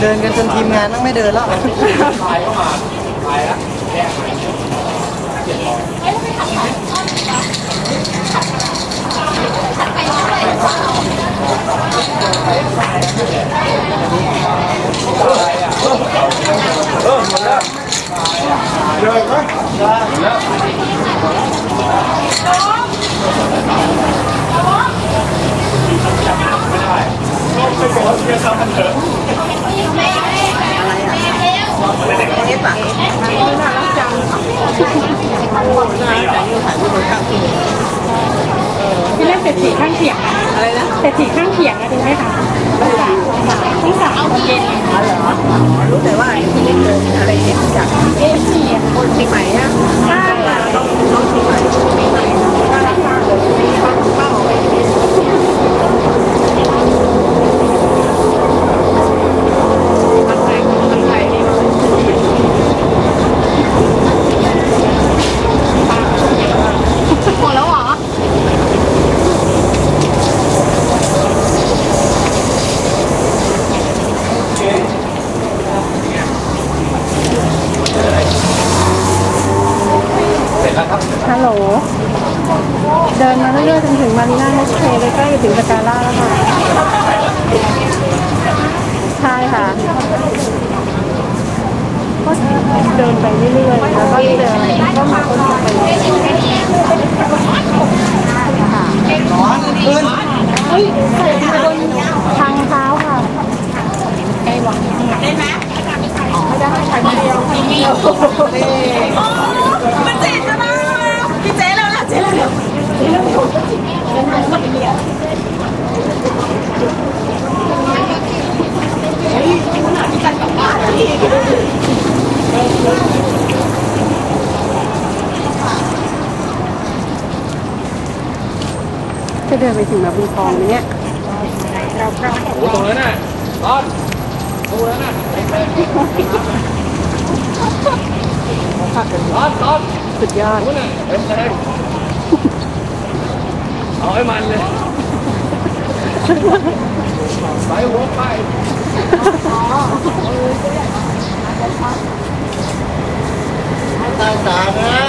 เดินกันจนทีมงานต้องไม่เดินแล้วพี่เล่น ที่เล่นเศรษฐีข้างเขียงอะอะไรนะเศรษฐีข้างเขียงอะดูไหมคะต้องสาวต้องสาวเอาเย็นอ๋อเหรอรู้แต่ว่าที่เล่นอะไรเนี่ยจากเอฟซีคนเชียงใหม่นะ ใช่ ต้องต้องเชียงใหม่เชียงใหม่น่ารักมากเลยต้องเข้าไปมันไทยมันไทยนี่ หมดแล้วเหรอ ฮัลโหล เดินมาเรื่อยๆจนถึงมารีนาเมสเคเลยใกล้จะ ถึงสกาล่าแล้วค่ะ ใช่ค่ะ ก็เดินไปเรื่อยๆ แล้วก็เดินก็มาคนไปเรื่อยๆค่ะร้อนขึ้นเฮ้ยใส่บนทางเท้าค่ะใกล้วังได้ไหมไม่ได้ถ่ายคนเดียวมันเจ๋งนะพี่เจ๊แล้วล่ะเจ๊แล้วจะเดินไปถึงแบบบุญทองไหมเนี่ยโอ้ตรงนั้นน่ะร้อนตรงนั้นน่ะร้อนร้อนสุดยอดนู้นน่ะเต็มแรง เอาให้มันเลยไปหัวไปต่างสามนะ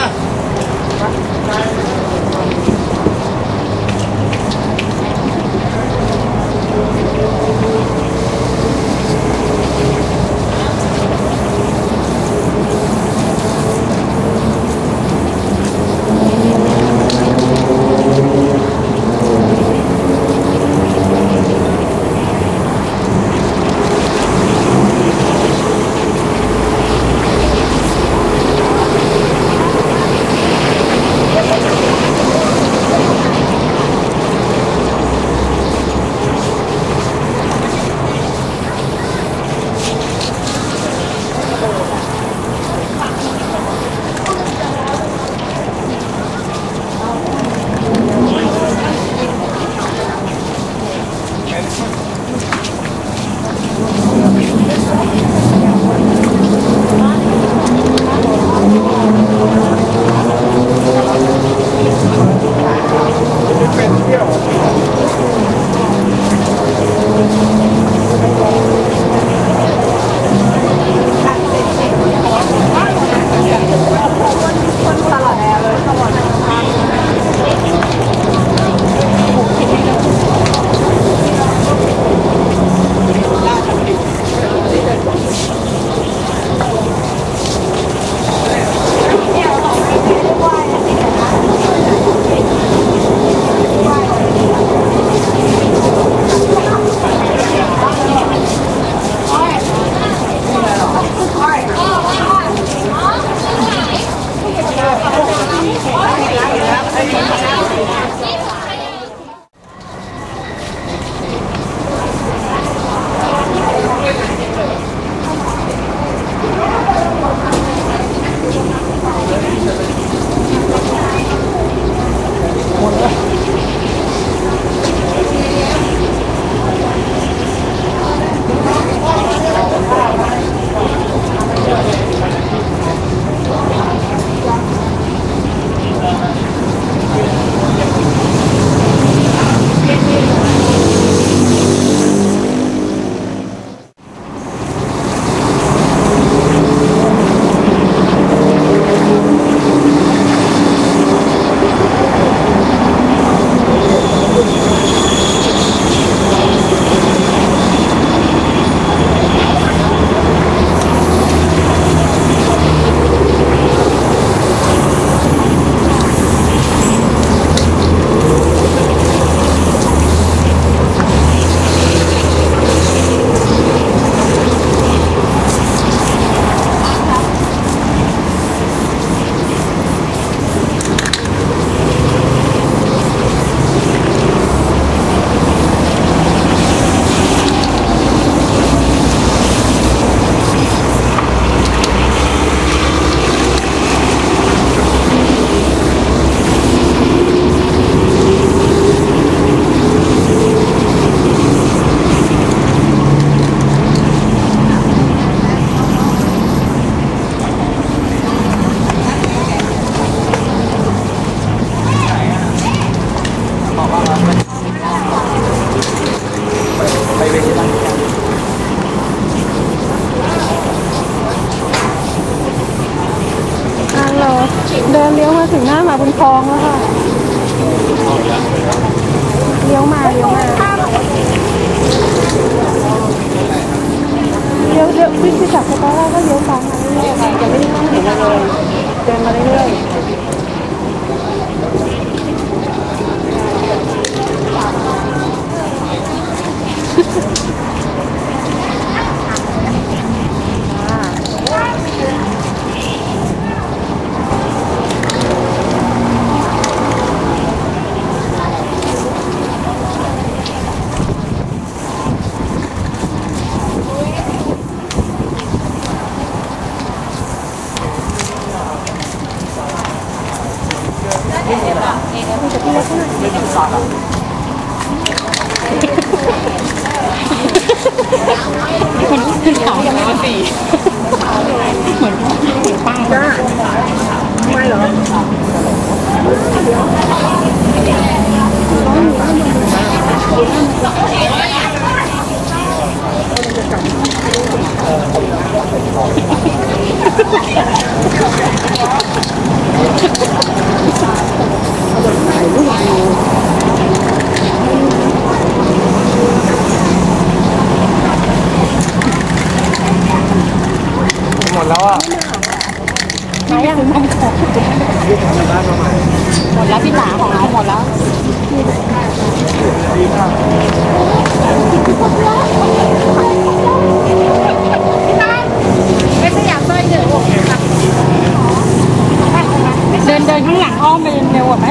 เลี้ยวมาบนคลองแล้วค่ะ เลี้ยวมาเลี้ยวมาเลี้ยวเลี้ยววิ่งที่จากสตาร์ทก็เลี้ยวตามมาเรื่อยๆค่ะยังไม่ได้ต้องเห็นอะไรเลยเดินมาเรื่อยๆ เขาอย่างร้อยสี่เหมือนเหมือนป้าจ้า ไม่เหรอ หมดแล้วอะ ไหนยังทำของ ที่หมาของเราหมดแล้วเดินเดินข้างหลังอ้อมไปเร็วกว่าไหม